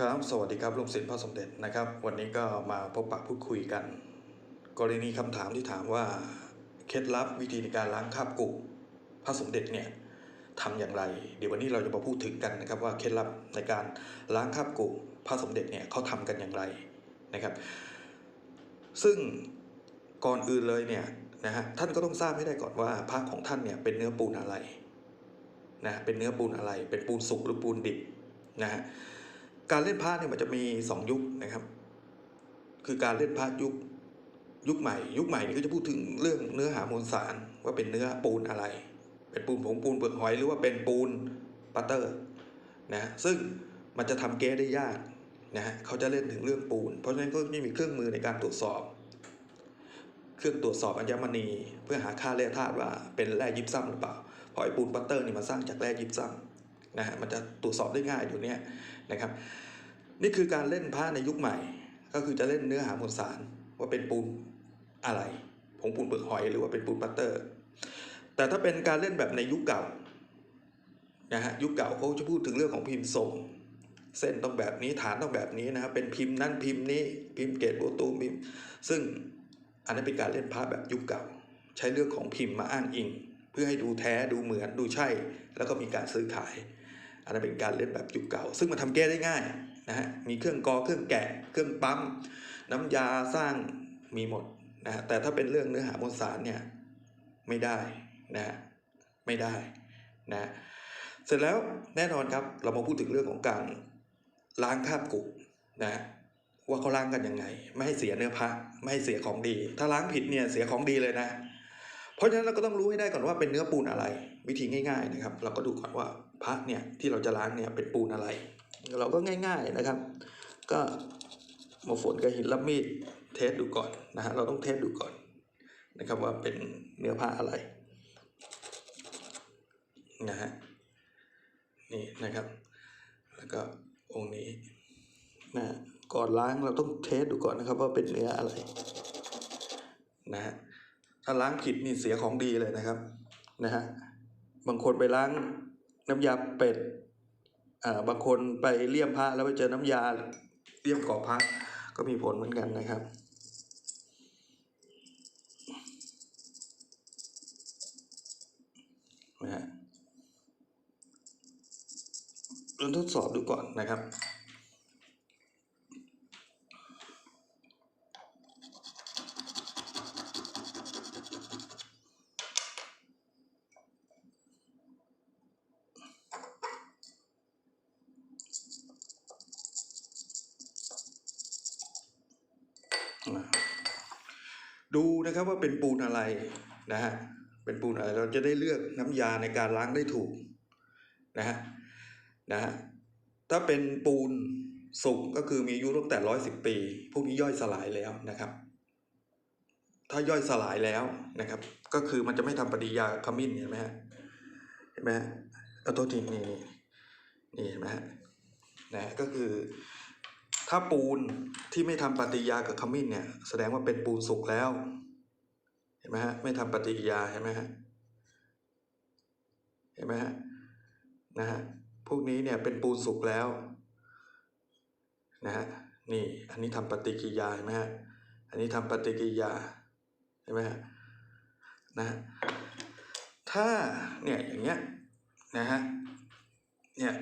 ครับสวัสดีครับลุงศิลป์พระสมเด็จนะครับ วันนี้ก็มาพบปะพูดคุยกัน กรณีคำถามที่ถามว่าเคล็ดลับวิธีในการล้างคราบกุพระสมเด็จเนี่ยทำอย่างไร เดี๋ยววันนี้เราจะมาพูดถึงกันนะครับว่าเคล็ดลับในการล้างคราบกุพระสมเด็จเนี่ยเขาทำกันอย่างไรนะครับ ซึ่งก่อนอื่นเลยเนี่ยนะฮะท่านก็ต้องทราบให้ได้ก่อนว่าพระของท่านเนี่ยเป็นเนื้อปูนอะไรนะเป็นเนื้อปูนอะไร เป็นปูนสุกหรือปูนดิบนะฮะ การเล่นพระเนี่ยมันจะมีสองยุคนะครับ คือการเล่นพระยุคยุคใหม่ ยุคใหม่นี่ก็จะพูดถึงเรื่องเนื้อหามวลสารว่าเป็นเนื้อปูนอะไร เป็นปูนผงปูนเปลือกหอยหรือว่าเป็นปูนปัตเตอร์นะซึ่งมันจะทำเก๊ได้ยากนะฮะเขาจะเล่นถึงเรื่องปูน เพราะฉะนั้นก็ไม่มีเครื่องมือในการตรวจสอบ เครื่องตรวจสอบอัญมณี เพื่อหาค่าแร่ธาตุว่าเป็นแร่ยิบซ้ำหรือเปล่าเพราะไอ้ปูนปัตเตอร์นี่มันสร้างจากแร่ยิบซ้ำ นะฮะมันจะตรวจสอบได้ง่ายอยู่เนี่ยนะครับ นี่คือการเล่นผ้าในยุคใหม่ ก็คือจะเล่นเนื้อหามวลสารว่าเป็นปูนอะไรผงปูนเปลือกหอยหรือว่าเป็นปูนปัตเตอร์ แต่ถ้าเป็นการเล่นแบบในยุคเก่านะฮะยุคเก่าเขาจะพูดถึงเรื่องของพิมพ์ทรงเส้นต้องแบบนี้ฐานต้องแบบนี้นะครับเป็นพิมพ์นั่นพิมพ์นี้พิมพ์เกตโบตูมพิมพ์ ซึ่งอันนั้นเป็นการเล่นพระแบบยุคเก่า ใช้เรื่องของพิมพ์มาอ้างอิง เพื่อให้ดูแท้ดูเหมือนดูใช่ แล้วก็มีการซื้อขาย อันนั้นเป็นการเล่นแบบยุคเก่า ซึ่งมันทำแก้ได้ง่ายนะฮะมีเครื่องกอเครื่องแกะ เครื่องปั๊ม น้ำยาสร้างมีหมดนะฮะแต่ถ้าเป็นเรื่องเนื้อหามวลสารเนี่ยไม่ได้นะไม่ได้นะเสร็จแล้วแน่นอนครับเรามาพูดถึงเรื่องของการล้างคราบกุนะฮะว่าเขาล้างกันยังไง ไม่ให้เสียเนื้อพระไม่ให้เสียของดี ถ้าล้างผิดเนี่ยเสียของดีเลยนะ เพราะฉะนั้นเราก็ต้องรู้ให้ได้ก่อนว่าเป็นเนื้อปูนอะไร วิธีง่าย ๆนะครับ เราก็ดูก่อนว่า พระเนี่ยที่เราจะล้างเนี่ยเป็นปูนอะไร เราก็ง่าย ๆนะครับ ก็มาฝนกับหินรับมีดเทสดูก่อนนะฮะเราต้องเทสดูก่อนนะครับว่าเป็นเนื้อผ้าอะไรนะฮะนี่นะครับ แล้วก็องค์นี้นะก่อนล้างเราต้องเทสดูก่อนนะครับว่าเป็นเนื้ออะไรนะฮะถ้าล้างผิดนี่เสียของดีเลยนะครับนะฮะบางคนไปล้าง น้ำยาเป็ดอ่าบางคนไปเลี่ยมพระแล้วไปเจอน้ำยาเลี่ยมกอบพระก็มีผลเหมือนกันนะครับนะฮะเราทดสอบดูก่อนนะครับ ดูนะครับว่าเป็นปูนอะไรนะฮะเป็นปูนอะไรเราจะได้เลือกน้ำยาในการล้างได้ถูกนะฮะนะฮะถ้าเป็นปูนสุกก็คือมีอายุตั้งแต่ร้อยสิบปีพวกนี้ย่อยสลายแล้วนะครับ ถ้าย่อยสลายแล้วนะครับ ก็คือมันจะไม่ทำปฏิกิริยาขมิ้นเห็นไหมฮะเห็นไหมฮะเอาตัวทีนี่นี่นี่เห็นไหมฮะนะก็คือ ถ้าปูนที่ไม่ทำปฏิกิริยากับขมิ้นเนี่ย แสดงว่าเป็นปูนสุกแล้ว เห็นไหมฮะไม่ทำปฏิกิริยาเห็นไหมฮะเห็นไหมฮะนะฮะพวกนี้เนี่ยเป็นปูนสุกแล้วนะฮะนี่อันนี้ทำปฏิกิริยาเห็นไหมฮะอันนี้ทำปฏิกิริยาเห็นไหมฮะนะฮะถ้าเนี่ยอย่างเงี้ยนะฮะเนี่ย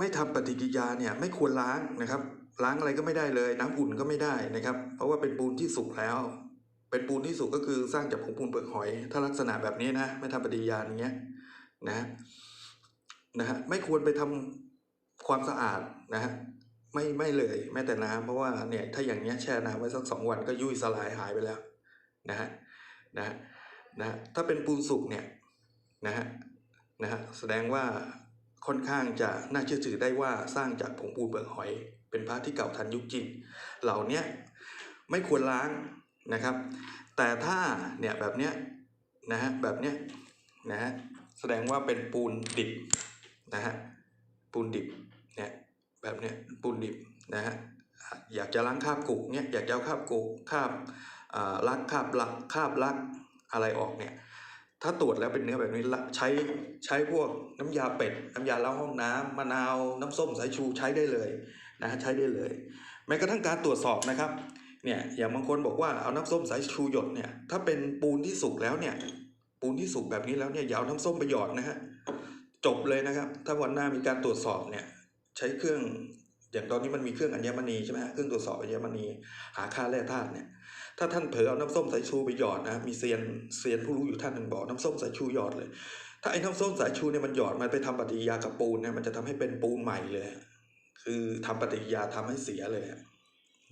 ไม่ทำปฏิกิริยาเนี่ยไม่ควรล้างนะครับ ล้างอะไรก็ไม่ได้เลย น้ำอุ่นก็ไม่ได้นะครับ เพราะว่าเป็นปูนที่สุกแล้ว เป็นปูนที่สุกก็คือสร้างจากผงปูนเปลือกหอย ถ้าลักษณะแบบนี้นะไม่ทำปฏิกิริยาอย่างเงี้ยนะนะฮะไม่ควรไปทำความสะอาดนะฮะไม่ไม่เลยแม้แต่น้ำเพราะว่าเนี่ยถ้าอย่างเงี้ยแช่น้ำไว้สักสองวันก็ยุ่ยสลายหายไปแล้วนะฮะนะฮะนะฮะถ้าเป็นปูนสุกเนี่ยนะฮะนะฮะแสดงว่า ค่อนข้างจะน่าเชื่อถือได้ว่าสร้างจากผงปูนเปลือกหอย เป็นพระที่เก่าทันยุคจริง เหล่านี้ไม่ควรล้างนะครับ แต่ถ้าเนี่ยแบบเนี้ยนะฮะแบบเนี้ยนะฮะแสดงว่าเป็นปูนดิบนะฮะปูนดิบเนี่ยแบบเนี้ยปูนดิบนะฮะอยากจะล้างคาบกุกเนี่ยอยากจะเอาคาบกุกคาบลักคาบลักคาบลักอะไรออกเนี่ย ถ้าตรวจแล้วเป็นเนื้อแบบนี้ใช้ใช้พวกน้ำยาเป็ด น้ำยาล้างห้องน้ำมะนาว น้ำส้มสายชูใช้ได้เลยนะใช้ได้เลยแม้กระทั่งการตรวจสอบนะครับเนี่ยอย่างบางคนบอกว่าเอาน้ำส้มสายชูหยดเนี่ยถ้าเป็นปูนที่สุกแล้วเนี่ยปูนที่สุกแบบนี้แล้วเนี่ยอย่าเอาน้ำส้มไปหยอดนะฮะจบเลยนะครับ ถ้าวันหน้ามีการตรวจสอบเนี่ยใช้เครื่อง อย่างตอนนี้มันมีเครื่องอัญมณีใช่ไหมเครื่องตรวจสอบอัญมณีหาค่าแร่ธาตุเนี่ย ถ้าท่านเผลอเอาน้ำส้มสายชูไปหยอดนะ มีเซียนเซียนผู้รู้อยู่ท่านหนึ่งบอกน้ำส้มสายชูหยอดเลย ถ้าไอ้น้ำส้มสายชูเนี่ยมันหยอดมันไปทำปฏิกิริยากับปูนเนี่ยมันจะทำให้เป็นปูนใหม่เลย คือทำปฏิกิริยาทำให้เสียเลย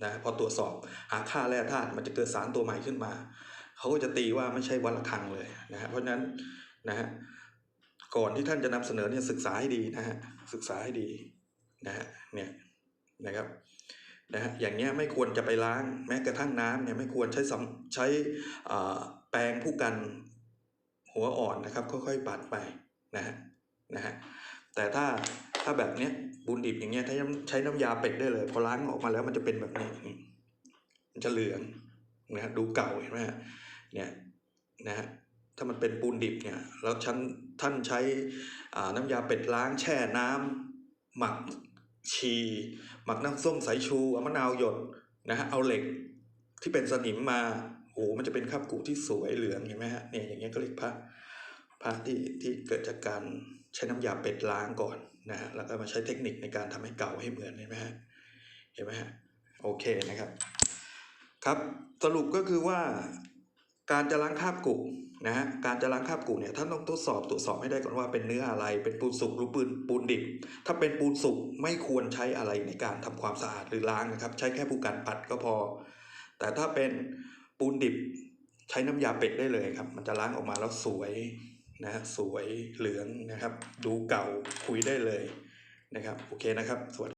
นะพอตรวจสอบหาค่าแร่ธาตุมันจะเกิดสารตัวใหม่ขึ้นมาเขาก็จะตีว่าไม่ใช่วันละครังเลยนะฮะเพราะฉะนั้นนะฮะก่อนที่ท่านจะนำเสนอเนี่ยศึกษาให้ดีนะฮะศึกษาให้ดีนะฮะเนี่ย นะครับนะฮะอย่างเงี้ยไม่ควรจะไปล้างแม้กระทั่งน้ำเนี่ยไม่ควรใช้สำใช้แปรงผู้กันหัวอ่อนนะครับค่อยๆปัดไปนะฮะนะฮะแต่ถ้าถ้าแบบเนี้ยบุญดิบอย่างเงี้ยถ้าใช้น้ำยาเป็ดได้เลย พอล้างออกมาแล้วมันจะเป็นแบบนี้มันจะเหลืองนะฮะดูเก่าเห็นไหมฮะเนี่ยนะฮะถ้ามันเป็นปูนดิบเนี่ยแล้วฉันท่านใช้น้ำยาเป็ดล้างแช่น้ำหมัก ชีหมักน้ำส้มสายชูเอามะนาวหยดนะฮะเอาเหล็กที่เป็นสนิมมาโอ้โหมันจะเป็นคราบกุที่สวยเหลืองเห็นไหมฮะเนี่ยอย่างเงี้ยก็เรียกพระพระที่ที่เกิดจากการใช้น้ำยาเป็ดล้างก่อนนะฮะแล้วก็มาใช้เทคนิคในการทำให้เก่าให้เหมือนเห็นไหมฮะเห็นไหมฮะโอเคนะครับ ครับสรุปก็คือว่า การจะล้างคราบกุนะฮะการจะล้างคราบกุเนี่ยท่านต้องทดสอบตรวจสอบให้ได้ก่อนว่าเป็นเนื้ออะไร เป็นปูนสุกหรือปูนปูนดิบ ถ้าเป็นปูนสุกไม่ควรใช้อะไรในการทำความสะอาดหรือล้างนะครับ ใช้แค่ผู้กันปัดก็พอ แต่ถ้าเป็นปูนดิบใช้น้ำยาเป็ดได้เลยครับ มันจะล้างออกมาแล้วสวยนะฮะสวยเหลืองนะครับ ดูเก่าคุยได้เลยนะครับ โอเคนะครับสวัสดี